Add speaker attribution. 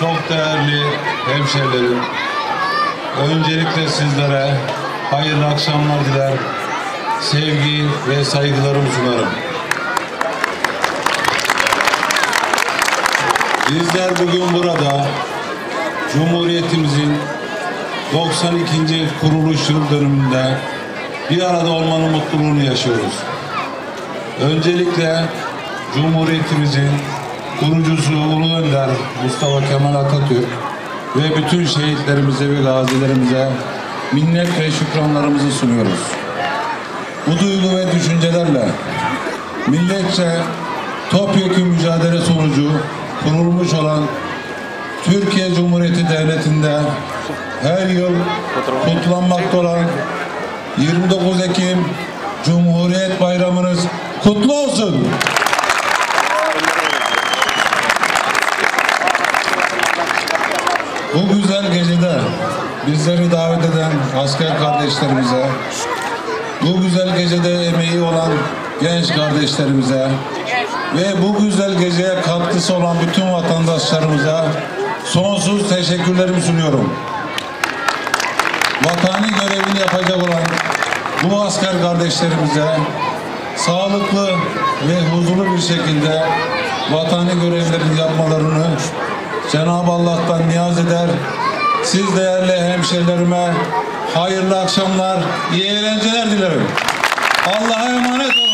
Speaker 1: çok değerli hemşerilerim, öncelikle sizlere hayırlı akşamlar diler, sevgi ve saygılarımı sunarım. Bizler bugün burada Cumhuriyetimizin 92. kuruluş yıl dönümünde bir arada olmanın mutluluğunu yaşıyoruz. Öncelikle Cumhuriyetimizin kurucusu Ulu Önder Mustafa Kemal Atatürk ve bütün şehitlerimize ve gazilerimize minnet ve şükranlarımızı sunuyoruz. Bu duygu ve düşüncelerle milletçe topyekun mücadele sonucu kurulmuş olan Türkiye Cumhuriyeti Devleti'nde her yıl kutlanmakta olan 29 Ekim Cumhuriyet Bayramınız kutlu olsun. Bu güzel gecede bizleri davet eden asker kardeşlerimize, bu güzel gecede emeği olan genç kardeşlerimize ve bu güzel geceye katkısı olan bütün vatandaşlarımıza sonsuz teşekkürlerimi sunuyorum. Vatani görevini yapacak olan bu asker kardeşlerimize sağlıklı ve huzurlu bir şekilde vatani görevlerini yapmalarını Cenab-ı Allah'tan niyaz eder. Siz değerli hemşehrilerime hayırlı akşamlar, iyi eğlenceler dilerim. Allah'a emanet